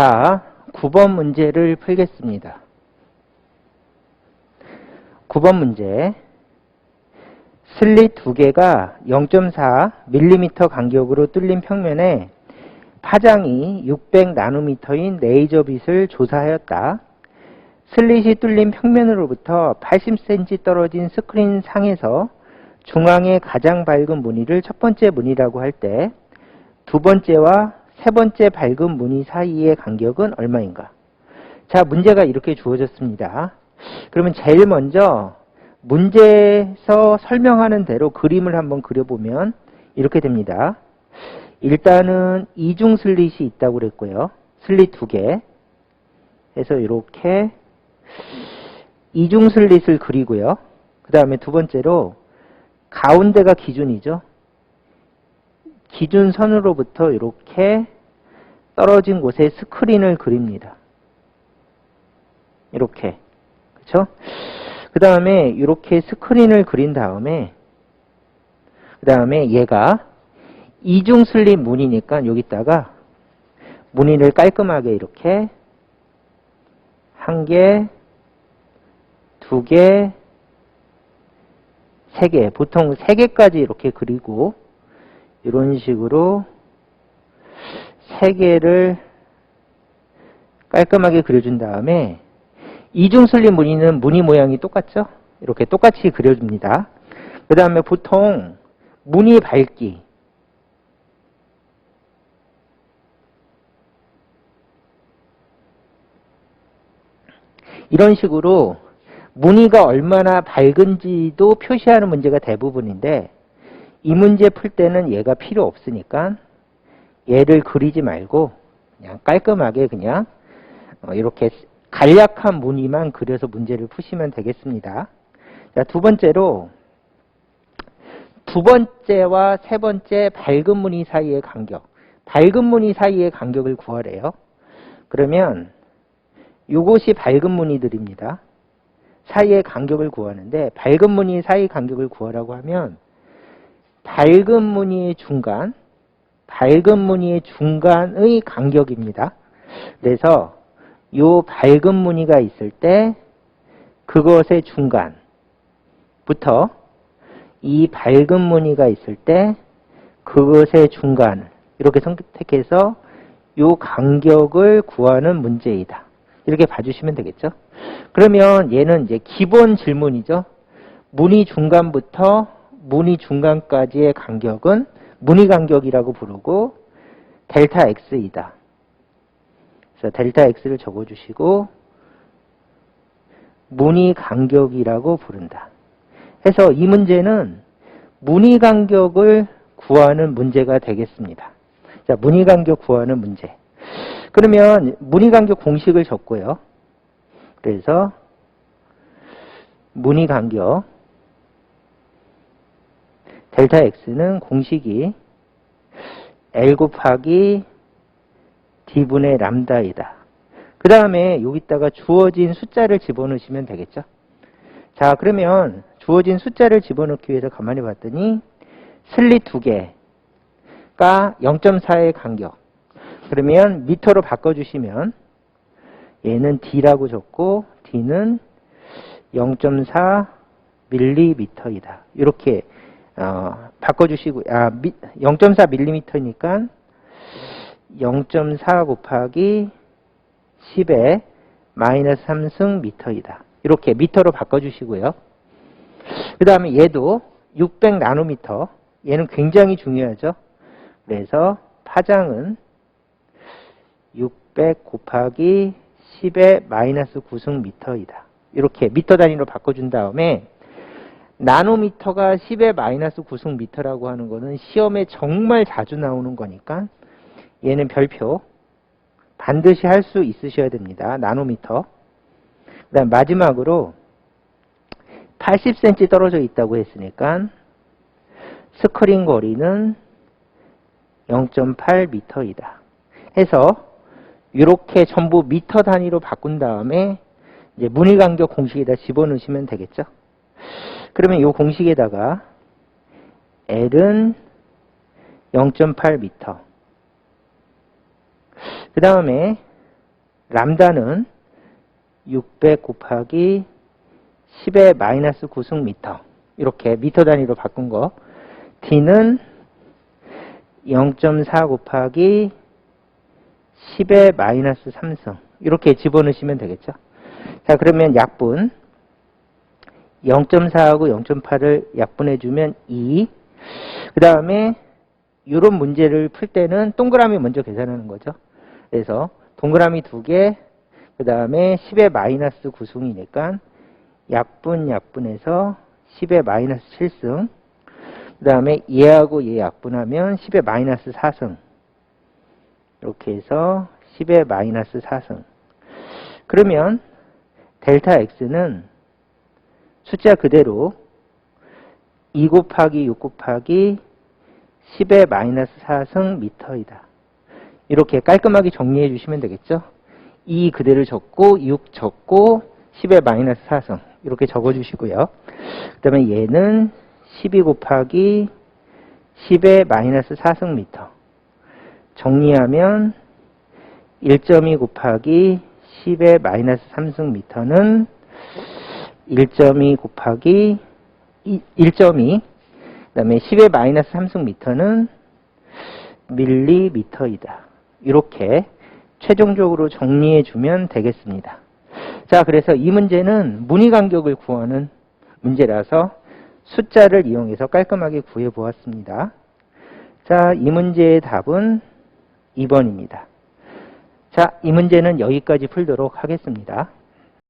자, 9번 문제를 풀겠습니다. 9번 문제. 슬릿 두 개가 0.4mm 간격으로 뚫린 평면에 파장이 600나노미터인 레이저 빛을 조사하였다. 슬릿이 뚫린 평면으로부터 80cm 떨어진 스크린 상에서 중앙에 가장 밝은 무늬를 첫 번째 무늬라고 할 때 두 번째와 세 번째 밝은 무늬 사이의 간격은 얼마인가? 자, 문제가 이렇게 주어졌습니다. 그러면 제일 먼저 문제에서 설명하는 대로 그림을 한번 그려보면 이렇게 됩니다. 일단은 이중 슬릿이 있다고 그랬고요. 슬릿 두 개. 해서 이렇게 이중 슬릿을 그리고요. 그 다음에 두 번째로 가운데가 기준이죠. 기준선으로부터 이렇게 떨어진 곳에 스크린을 그립니다. 이렇게. 그쵸? 그 다음에 이렇게 스크린을 그린 다음에 그 다음에 얘가 이중 슬립 무늬니까 여기다가 무늬를 깔끔하게 이렇게 한 개, 두 개, 세 개, 보통 세 개까지 이렇게 그리고 이런 식으로 세 개를 깔끔하게 그려준 다음에 이중 슬립 무늬는 무늬 모양이 똑같죠? 이렇게 똑같이 그려줍니다. 그 다음에 보통 무늬 밝기 이런 식으로 무늬가 얼마나 밝은지도 표시하는 문제가 대부분인데 이 문제 풀 때는 얘가 필요 없으니까 얘를 그리지 말고 그냥 깔끔하게 그냥 어, 이렇게 간략한 무늬만 그려서 문제를 푸시면 되겠습니다. 자, 두 번째로 두 번째와 세 번째 밝은 무늬 사이의 간격. 밝은 무늬 사이의 간격을 구하래요. 그러면 이것이 밝은 무늬들입니다. 사이의 간격을 구하는데 밝은 무늬 사이 간격을 구하라고 하면 밝은 무늬의 중간, 밝은 무늬의 중간의 간격입니다. 그래서 이 밝은 무늬가 있을 때 그것의 중간부터 이 밝은 무늬가 있을 때 그것의 중간 이렇게 선택해서 이 간격을 구하는 문제이다. 이렇게 봐주시면 되겠죠. 그러면 얘는 이제 기본 질문이죠. 무늬 중간부터 무늬 중간까지의 간격은 무늬 간격이라고 부르고 델타 x이다. 그래서 델타 x를 적어주시고 무늬 간격이라고 부른다. 해서 이 문제는 무늬 간격을 구하는 문제가 되겠습니다. 자, 무늬 간격 구하는 문제. 그러면 무늬 간격 공식을 적고요. 그래서 무늬 간격 델타 x는 공식이 L 곱하기 D분의 람다이다. 그 다음에 여기다가 주어진 숫자를 집어넣으시면 되겠죠. 자, 그러면 주어진 숫자를 집어넣기 위해서 가만히 봤더니 슬릿 두 개가 0.4의 간격. 그러면 미터로 바꿔주시면 얘는 D라고 적고 D는 0.4 밀리미터이다. 이렇게 어, 바꿔주시고 아 0.4 밀리미터니까 0.4 곱하기 10의 마이너스 3승 미터이다. 이렇게 미터로 바꿔주시고요. 그 다음에 얘도 600 나노미터. 얘는 굉장히 중요하죠. 그래서 파장은 600 곱하기 10의 마이너스 9승 미터이다. 이렇게 미터 단위로 바꿔준 다음에 나노미터가 10의 마이너스 9승 미터라고 하는 거는 시험에 정말 자주 나오는 거니까 얘는 별표 반드시 할 수 있으셔야 됩니다. 나노미터. 그 다음 마지막으로 80cm 떨어져 있다고 했으니까 스크린 거리는 0.8m이다. 해서 이렇게 전부 미터 단위로 바꾼 다음에 이제 무늬 간격 공식에다 집어넣으시면 되겠죠. 그러면 이 공식에다가 L은 0.8m. 그 다음에 람다는 600 곱하기 10의 마이너스 9승 미터. 이렇게 미터 단위로 바꾼 거. D는 0.4 곱하기 10의 마이너스 3승. 이렇게 집어넣으시면 되겠죠. 자, 그러면 약분. 0.4하고 0.8을 약분해주면 2. 그 다음에 이런 문제를 풀 때는 동그라미 먼저 계산하는 거죠. 그래서 동그라미 두 개, 그 다음에 10의 마이너스 9승이니까 약분 약분해서 10의 마이너스 7승, 그 다음에 얘하고 얘 약분하면 10의 마이너스 4승. 이렇게 해서 10의 마이너스 4승. 그러면 델타 x는 숫자 그대로 2 곱하기 6 곱하기 10의 마이너스 4승 미터이다. 이렇게 깔끔하게 정리해 주시면 되겠죠? 2 그대로 적고 6 적고 10의 마이너스 4승 이렇게 적어 주시고요. 그 다음에 얘는 12 곱하기 10의 마이너스 4승 미터 정리하면 1.2 곱하기 10의 마이너스 3승 미터는 1.2 곱하기 1.2 그 다음에 10의 마이너스 3승 미터는 밀리미터이다. 이렇게 최종적으로 정리해 주면 되겠습니다. 자, 그래서 이 문제는 무늬 간격을 구하는 문제라서 숫자를 이용해서 깔끔하게 구해 보았습니다. 자, 이 문제의 답은 2번입니다. 자, 이 문제는 여기까지 풀도록 하겠습니다.